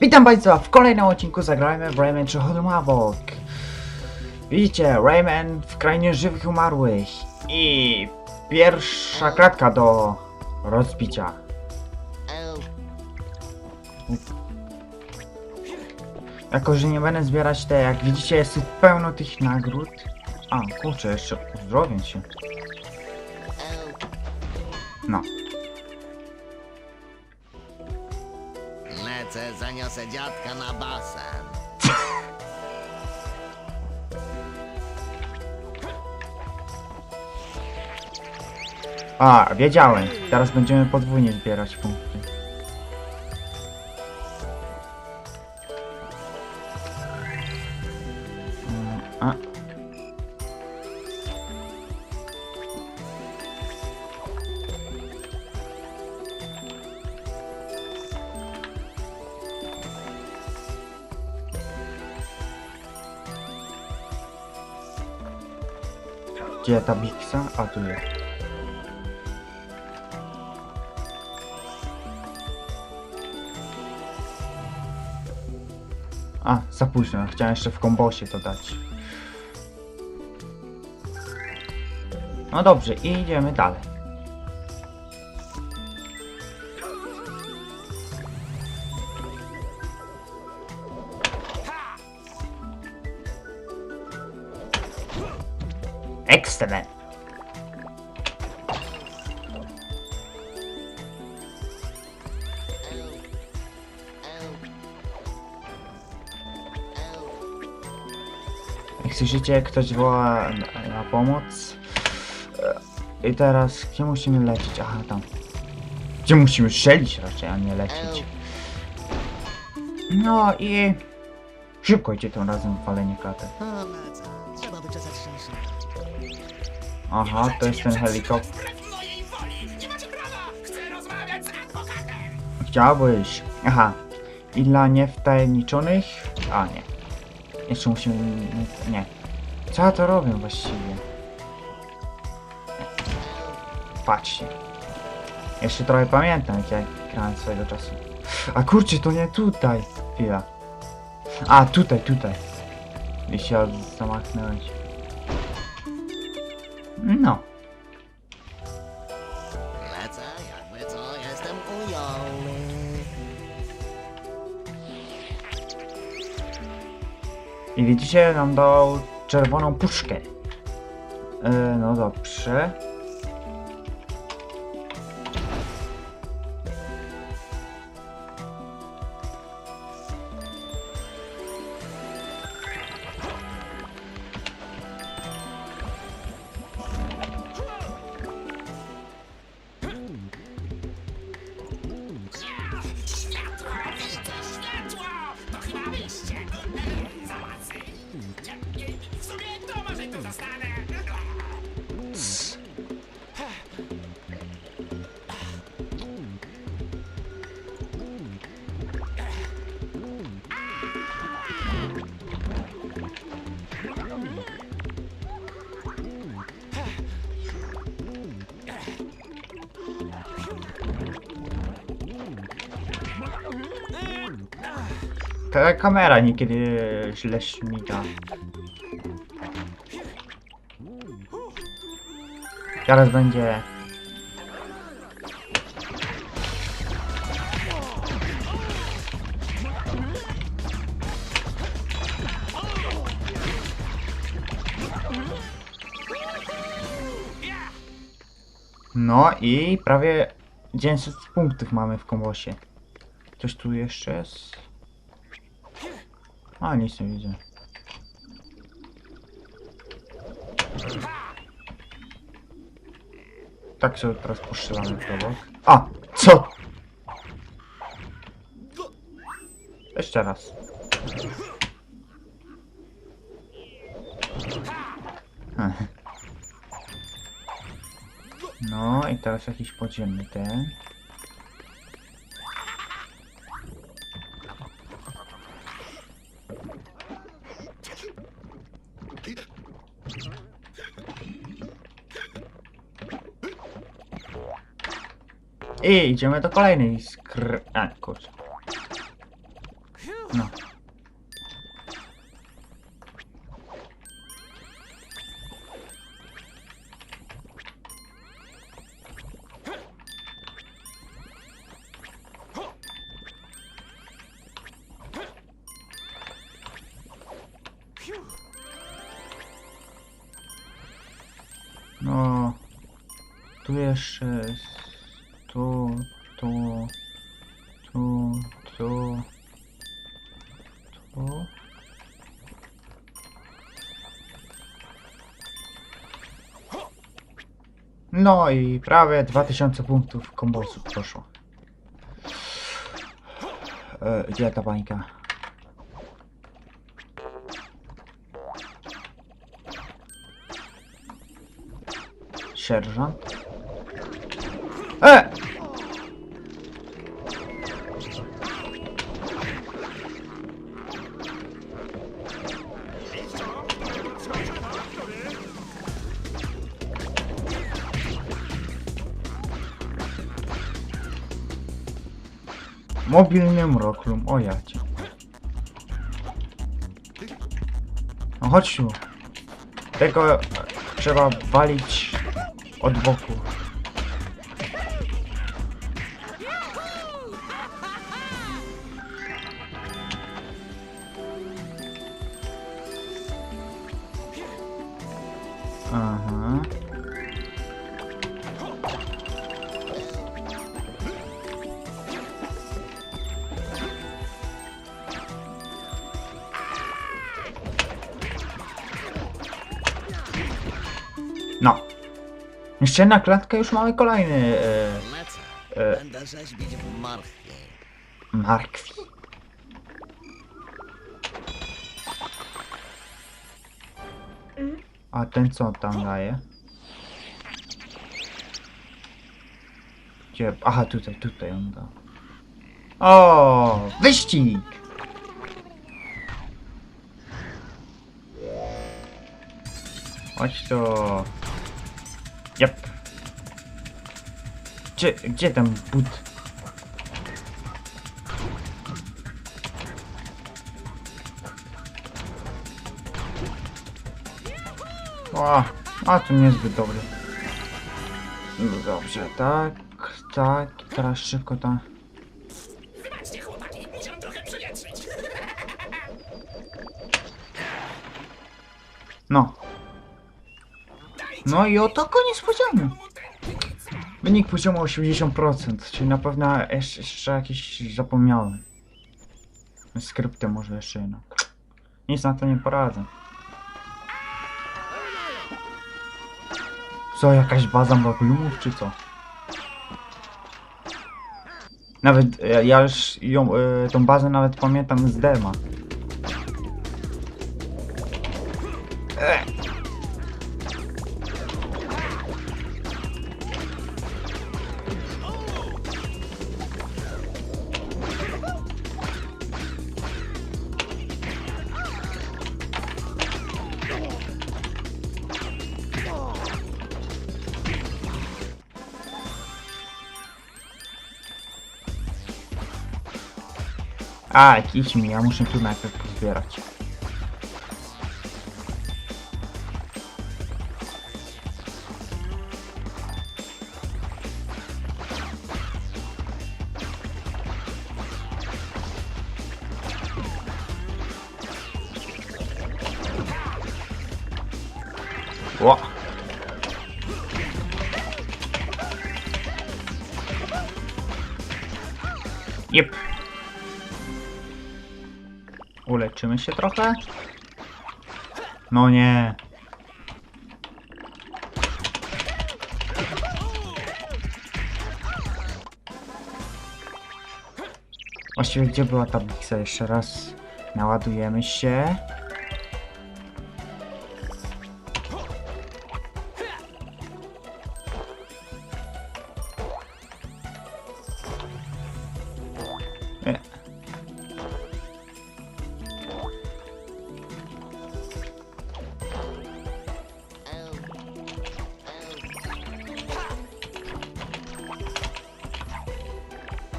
Witam Państwa w kolejnym odcinku Zagrajmy w Rayman Przechodu Mawok. Widzicie, Rayman w krainie żywych umarłych. I pierwsza kratka do rozbicia. Jako, że nie będę zbierać te, jak widzicie, jest pełno tych nagród. A, kurczę, jeszcze uzdrowię się. No. Lecę, zaniosę dziadka na basen. A, wiedziałem. Teraz będziemy podwójnie zbierać punkty. Mm, A. Gdzie ta biksa? A tu jest. A, za późno. Chciałem jeszcze w kombosie to dać. No dobrze, i idziemy dalej. Excellent. Jak słyszycie, ktoś woła na, na pomoc. E, I teraz, gdzie musimy lecieć? Aha, tam. Gdzie musimy strzelić raczej, a nie lecieć. No i... Szybko idzie tym razem. O, na co? Trzeba szyszy. Aha, to jest ten helikopter. Chciałbyś. Aha. I dla niewtajemniczonych? A nie. Jeszcze musimy... Nie. Co ja to robię właściwie? Patrzcie. Jeszcze trochę pamiętam jak ja grałem swojego czasu. A kurczę, to nie tutaj. Chwila. A, tutaj, tutaj. I się zamachnąłeś. No. Lecę, jakby co, jestem. I widzicie, nam dał czerwoną puszkę. E, no dobrze. Ta kamera niekiedy źle śmiga. Teraz będzie... No i prawie 900 punktów mamy w kombosie. Coś tu jeszcze jest? A, nic nie widzę. Tak sobie teraz postrzelamy w obok. A! Co? Jeszcze raz. No i teraz jakiś podziemny ten. I idziemy do kolejnej skr... A, kurczę. No. No. Tu jeszcze jest. Tu, tu, tu, tu, tu. No i prawie 2000 punktów kombosu poszło. E, gdzie ta bańka? Sierżant? Mobilny mroklum, o ja cię. No chodź tu. Tego trzeba walić od boku. Jeszcze jedna klatka, już mamy kolejny e, e, Będę rzeźbić w marchwie. markwi. A ten co tam daje? Gdzie? Aha, tutaj, tutaj on da. O, wyścig! Chodź to. Jep. Gdzie, gdzie ten but? O, a to niezbyt dobry. No dobrze, tak, tak, teraz szybko tam. Wybaczcie, chłopaki, musiałem trochę przewietrzyć. No. No i oto koniec poziomu. Wynik poziomu 80%, czyli na pewno jeszcze, jeszcze jakiś zapomniałem. Skrypty może jeszcze jedno. Nic na to nie poradzę. Co, jakaś baza mobilów, czy co? Nawet, e, ja już ją, e, tą bazę nawet pamiętam z dema. E. A, idź mi, ja muszę tu najpierw pozbierać. Ło. Uleczymy się trochę? No nie. Właściwie gdzie była tablica? Jeszcze raz naładujemy się.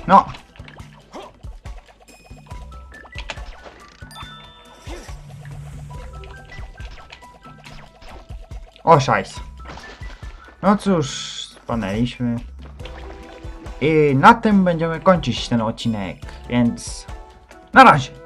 No! O szajs. No cóż, spanęliśmy. I na tym będziemy kończyć ten odcinek, więc na razie.